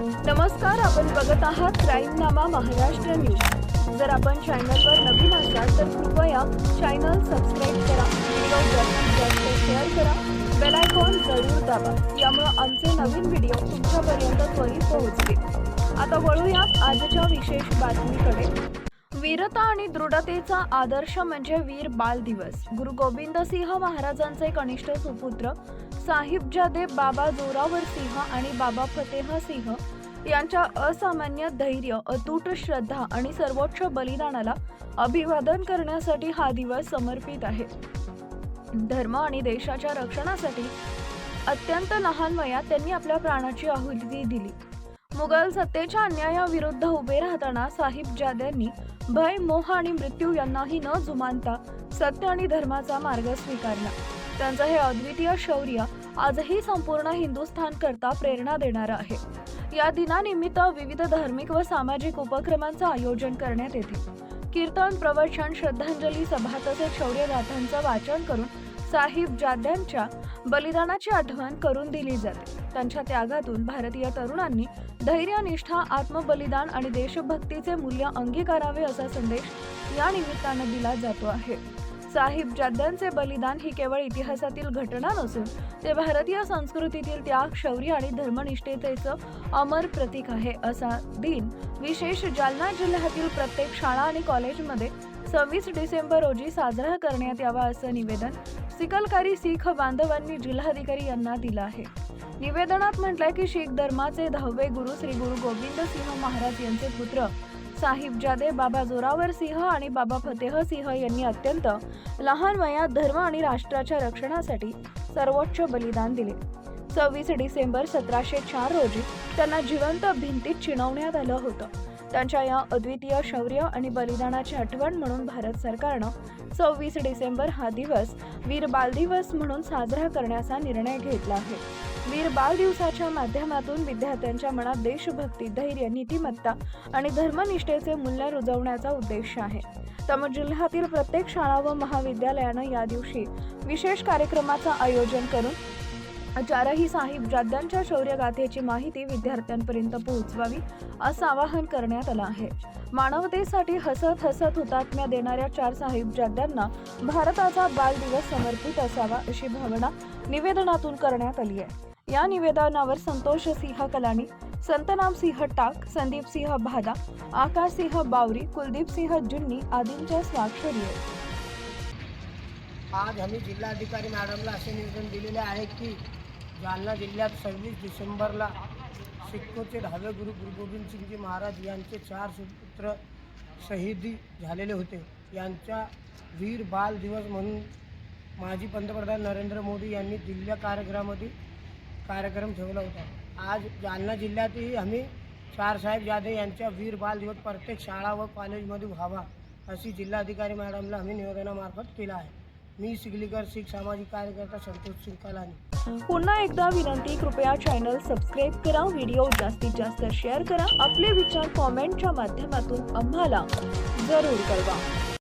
नमस्कार आपण बघत आहात क्राईमनामा महाराष्ट्र न्यूज. जर आपण चॅनलवर नवीन असाल तर कृपया चॅनल सबस्क्राईब करा व्हिडिओ जास्तीत जास्त शेअर करा. बेल आयकॉन जरूर दाबा यामुळे आमचे नवीन व्हिडिओ तुमच्यापर्यंत त्वरित पोहोचतील. आता वळूयात आजच्या विशेष बातमीकडे. वीरता आणि दृढतेचा आदर्श म्हणजे वीर बाल दिवस गुरु गोविंद सिंह महाराजांचे कनिष्ठ सुपुत्र साहिबजादे बाबा जोरावर सिंह आणि बाबा फतेह सिंह यांच्या असामान्य धैर्य अतूट श्रद्धा आणि सर्वोच्च बलिदानाला अभिवादन करण्यासाठी हा दिवस समर्पित आहे. धर्म आणि देशाच्या रक्षणासाठी अत्यंत लहान वयात त्यांनी आपल्या प्राणाची आहुती दिली. मुघल सत्तेच्या अन्यायाविरुद्ध उभे राहताना साहिबजाद्यांनी भय मोह आणि मृत्यू यांनाही न जुमानता सत्य आणि धर्माचा मार्ग स्वीकारला. त्यांचं हे अद्वितीय शौर्य आजही संपूर्ण हिंदुस्थान करता प्रेरणा देणारं आहे. या दिनानिमित्त विविध धार्मिक व सामाजिक उपक्रमांचं आयोजन करण्यात येते. कीर्तन प्रवचन श्रद्धांजली सभा तसेच शौर्यगाथांचं वाचन करून साहिब जाद्यांच्या बलिदानाची आठवण करून दिली जाते. त्यांच्या त्यागातून भारतीय तरुणांनी धैर्य निष्ठा आत्मबलिदान आणि देशभक्तीचे मूल्य अंगीकारावे असा संदेश या निमित्तानं दिला जातो आहे. साहिब जाद्यांचे बलिदान ही केवळ इतिहासातील घटना नसून ते भारतीय संस्कृतीतील त्याग शौर्य आणि धर्मनिष्ठेतेचं अमर प्रतीक आहे असा दिन विशेष जालना जिल्ह्यातील प्रत्येक शाळा आणि कॉलेजमध्ये सव्वीस डिसेंबर रोजी साजरा करण्यात यावा असं निवेदन सिकलकारी शीख बांधवांनी जिल्हाधिकारी यांना दिला आहे. निवेदनात म्हटलंय की शीख धर्माचे दहावे गुरु श्री गुरु गोविंद सिंह महाराज यांचे पुत्र साहिबजादे बाबा जोरावर सिंह आणि बाबा फतेह सिंह यांनी अत्यंत लहान वयात धर्म आणि राष्ट्राच्या रक्षणासाठी सर्वोच्च बलिदान दिले. सव्वीस डिसेंबर सतराशे चार रोजी त्यांना जिवंत भिंतीत चिणवण्यात आलं होतं. त्यांच्या या अद्वितीय शौर्य आणि बलिदानाची आठवण म्हणून भारत सरकारनं सव्वीस डिसेंबर हा दिवस वीर बाल दिवस म्हणून साजरा करण्याचा निर्णय घेतला आहे. वीर बाल दिवसाच्या माध्यमातून विद्यार्थ्यांच्या मनात देशभक्ती धैर्य नीतिमत्ता आणि धर्मनिष्ठेचे मूल्य रुजवण्याचा उद्देश आहे. त्यामुळे जिल्ह्यातील प्रत्येक शाळा व महाविद्यालयानं या दिवशी विशेष कार्यक्रमाचं आयोजन करून चारही साहिब जाद्यांच्या शौर्यगाथेची माहिती विद्यार्थ्यांपर्यंत पोहोचवावी असं आवाहन करण्यात आलं आहे. मानवतेसाठी हसत हसत हुतात्म्या देणाऱ्या चार साहिब जाद्यांना भारताचा बाल दिवस समर्पित असावा अशी भावना निवेदनातून करण्यात आली आहे. या निवेदनावर संतोष सिंह कलानी संतनाम सिंह टाक संदीप सिंह भादा आकाश सिंह बावरी कुलदीप सिंह जुन्नी आदींच्या स्वाक्षरी आहेत. आज आम्ही जिल्हाधिकारी मॅडमला असे निवेदन दिलेले आहे की जालना जिल्ह्यात सव्वीस डिसेंबरला सिक्कोचे दहावे गुरु गुरु गोविंद सिंगजी महाराज यांचे चार सुपुत्र शहीदी झालेले होते. यांचा वीर बाल दिवस म्हणून माजी पंतप्रधान नरेंद्र मोदी यांनी दिल्ल्या कार्यक्रमामध्ये कार्यक्रम ठेवला होता. आज जालना जिल्ह्यातही आम्ही चार साहेब जाधव यांच्या वीर बाल दिवस प्रत्येक शाळा व कॉलेजमध्ये व्हावा अशी जिल्हाधिकारी मॅडमला आम्ही निवेदनामार्फत केला आहे. मी सिगलीकर शीख सामाजिक कार्यकर्ता संतोष सिंग कलानी. पुन्हा एकदा विनंती कृपया चॅनल सबस्क्राईब करा व्हिडिओ जास्तीत जास्त शेअर करा. आपले विचार कॉमेंटच्या माध्यमातून आम्हाला जरूर कळवा.